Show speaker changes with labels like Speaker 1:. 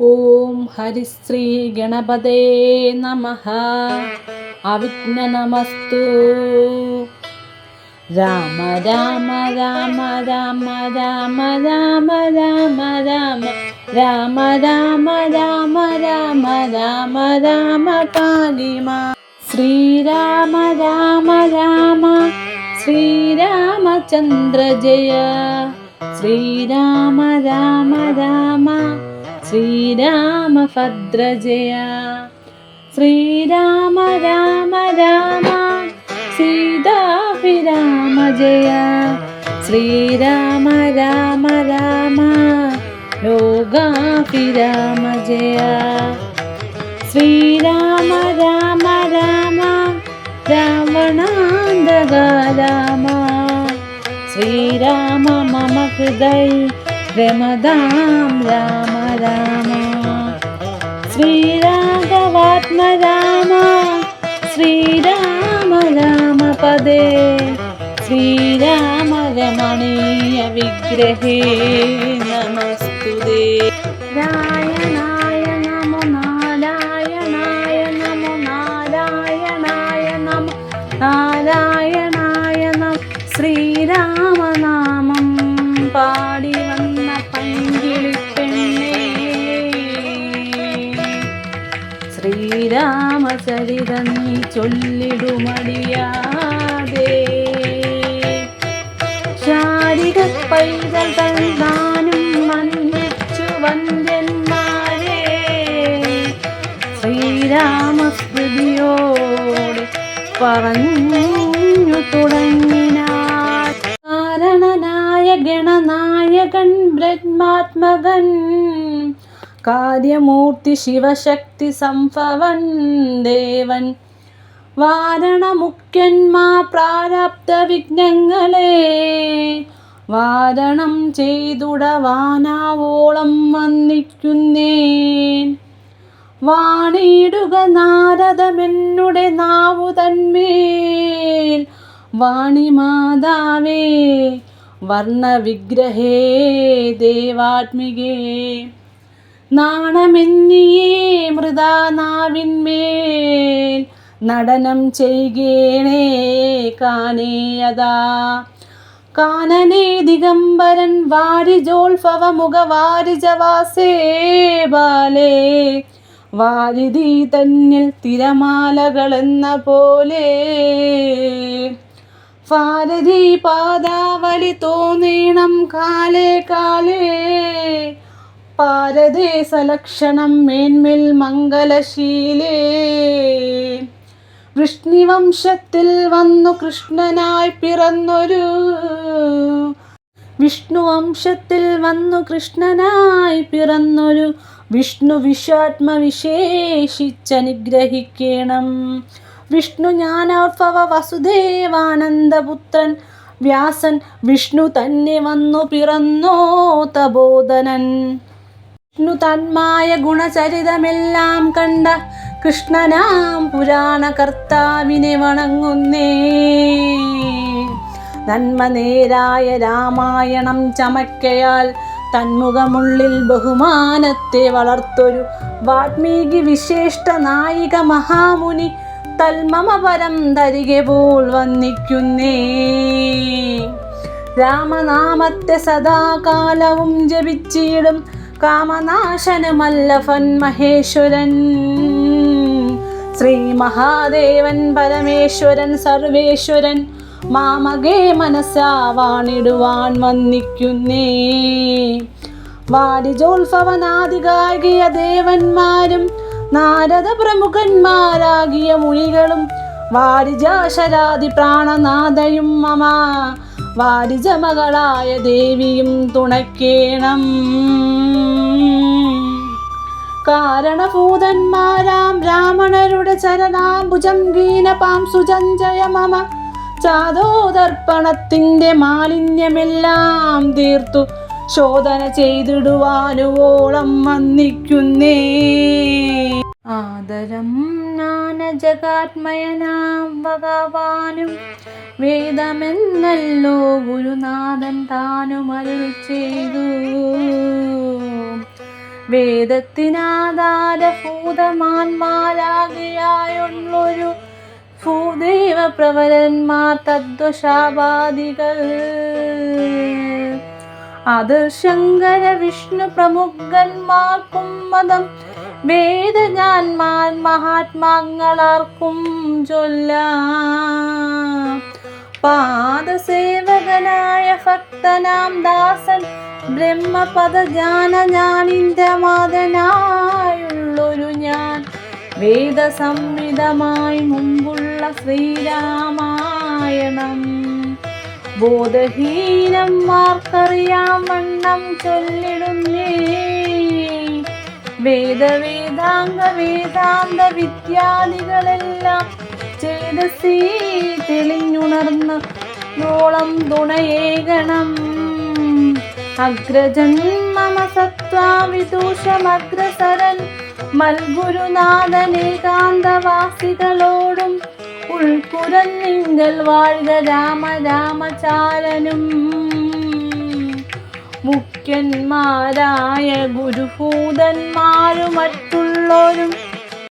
Speaker 1: ഓം ഹരിശ്രീ ഗണപതേ നമ അവിഘ്നനമസ്തു രാമ രാമ രാമ രാമ രാമ രാമ രാമ രാമ രാമ രാമ രാമ രാമ രാമ രാമ കാലിമ ശ്രീരാമ രാമ രാമ ശ്രീരാമചന്ദ്ര ജയ ശ്രീരാമ രാമ രാമ ശ്രീരാമഭദ്ര ജയ ശ്രീരാമ രാമ രാമ സീതാഭിരാമ ജയ ശ്രീരാമ രാമ രാമ ലോകാഭിരാമ ജയ ശ്രീരാമ രാമ രാമ രാവണാന്തക രാമ ശ്രീരാമ മമ ഹൃദയ രമദാം രാമ. രാമ ശ്രീരാഘവാത്മ രാമ ശ്രീരാമ രാമ പദേ ശ്രീരാമ രമണീയ വിഗ്രഹേ നമസ്തുതേ. നാരായണായ നമോ നാരായണായ നമോ നാരായണായ നമോ നാരായണായ നമ ശ്രീരാമനാമം നീ ചൊല്ലിടുമടിയാതെ. ചാരിക പൈതൽ തന്നാനും വന്ദിച്ചു വന്ദ്യന്മാരെ ശ്രീരാമസ്മൃതിയോട് പറഞ്ഞു തുടങ്ങിനാർ കാരണനായ ഗണനായകൻ ബ്രഹ്മാത്മകൻ കാര്യമൂർത്തി ശിവശക്തി സംഭവൻ ദേവൻ. വാരണമുഖ്യന്മാ പ്രാരാപ്ത വിഘ്നങ്ങളെ വാരണം ചെയ്തുടവാനാവോളം വന്നിക്കുന്നേൻ. വാണിയിടുക നാരദമെന്നുടെ നാവു തന്മേൽ. വാണിമാതാവേ വർണവിഗ്രഹേ ദേവാത്മികേ. നാണമെന്നിയേ മൃദാ നാവിന്മേൽ നടനം ചെയ്യേണേ കാനേയതാ കാനനേ ദിഗംബരൻ വാരിജോത്ഭവ മുഖ വാരിജവാസേ ബാലേ. വാരിധി തന്നിൽ തിരമാലകളെന്ന പോലെ. ഭാരതി പാദാവലി തോന്നീണം കാലേ കാലേ. പാരദേശലക്ഷണം മേന്മേൽ മംഗലശീലേ. വൃഷ്ണിവംശത്തിൽ വന്നു കൃഷ്ണനായി പിറന്നൊരു വിഷ്ണു വംശത്തിൽ വന്നു കൃഷ്ണനായി പിറന്നൊരു വിഷ്ണു വിശ്വാത്മ വിശേഷിച്ചനുഗ്രഹിക്കണം. വിഷ്ണു ജ്ഞാനോത്ഭവ വസുദേവാനന്ദപുത്രൻ വ്യാസൻ വിഷ്ണു തന്നെ വന്നു പിറന്നോ തബോധനൻ വിഷ്ണു തന്മായ ഗുണചരിതമെല്ലാം കണ്ട കൃഷ്ണനാം പുരാണ കർത്താവിനെ വണങ്ങുന്നേ. നന്മ നേരായ രാമായണം ചമക്കയാൽ തന്മുഖമുള്ളിൽ ബഹുമാനത്തെ വളർത്തൊരു വാത്മീകി വിശേഷ്ട നായിക മഹാമുനി തൽമമപരം തരികെ പോൽ വന്നിക്കുന്നേ. രാമനാമത്തെ സദാകാലവും ജപിച്ചിടും കാമനാശനമല്ലഫൻ മഹേശ്വരൻ. ശ്രീ മഹാദേവൻ പരമേശ്വരൻ സർവേശ്വരൻ മാമകേ മനസ്സാവാണിടുവാൻ വന്നിക്കുന്നേ. വാരിജോത്സവനാദികാകിയ ദേവന്മാരും നാരദ പ്രമുഖന്മാരാകിയ മുനികളും വാരിജാശരാതി പ്രാണനാഥയും മമ. വാരിജമകളായ ദേവിയും തുണയ്ക്കേണം കാരണഭൂതന്മാരാം ബ്രാഹ്മണരുടെ ചരണാംബുജം ഗീനപാം സുജഞ്ജയ മമ. ചാതോദർപ്പണത്തിന്റെ മാലിന്യമെല്ലാം തീർത്തു. ശോധന ചെയ്തിടുവാനുവോളം വന്നിക്കുന്നേ. ആദരം ജ്ഞാനജഗാത്മയനാം ഭഗവാനും വേദമെന്നല്ലോ ഗുരുനാഥൻ താനും അരുൾ ചെയ്തു. വേദത്തിനാധാരഭൂതമാന്മാരാകിയായുള്ളൊരു ഭൂദേവ പ്രവരന്മാർ തദ്വശാപാദികൾ. അത് ശങ്കര വിഷ്ണു പ്രമുഖന്മാർക്കും മതം വേദജാന്മാർ മഹാത്മാങ്ങളാർക്കും ചൊല്ലാം. പാദസേവകനായ ഭക്തനാം ദാസൻ ബ്രഹ്മപദജാന ഞാനിന്റെ മാതനായുള്ളൊരു ഞാൻ. വേദസംഹിതമായി മുമ്പുള്ള ശ്രീരാമായണം. ബോധഹീനന്മാർക്കറിയാം വണ്ണം ചൊല്ലിടുന്നേ. വേദവേദാംഗ വേദാന്ത വിദ്യാദികളെല്ലാം ചേതസീ തെളിഞ്ഞുണർന്ന് നോളം തുണയേകണം അഗ്രജൻ മമ സത്വാവിദൂഷമഗ്രസരൻ മൽഗുരുനാഥനേകാന്തവാസികളോടും ഉൾപ്പുറന്നിങ്കൽ വാഴ്ക രാമ രാമചാരനും. മുഖ്യന്മാരായ ഗുരുഭൂതന്മാരും മറ്റുള്ളവരും